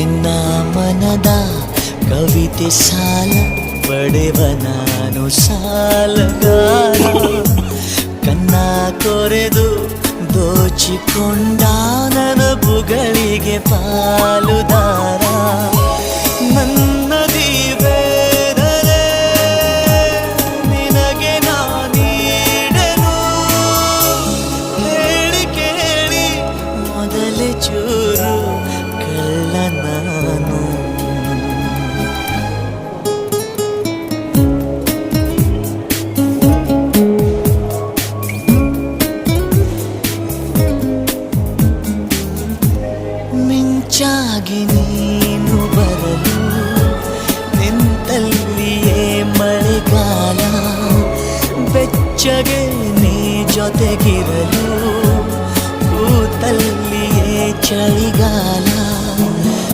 ನಿನ್ನ ಮನದ ಕವಿತೆ ಸಾಲ ಪಡೆವ ನಾನು ಸಾಲಗಾರ. ಕನ್ನ ಕೊರೆದು ದೋಚಿಕೊಂಡ ನನಬುಗಳಿಗೆ ಬುಗಳಿಗೆ ನನ್ನ ಮಿಂಚಾಗಿ ನೀನು ಬರಲು ನಿಂತಲ್ಲಿಯೇ ಮಳೆಗಾಲ ಬೆಚ್ಚಗೆ ನೀ ಜೊತೆಗಿರಲು ಕೂತಲ್ಲಿಯೇ ಚಳಿಗಾಲ.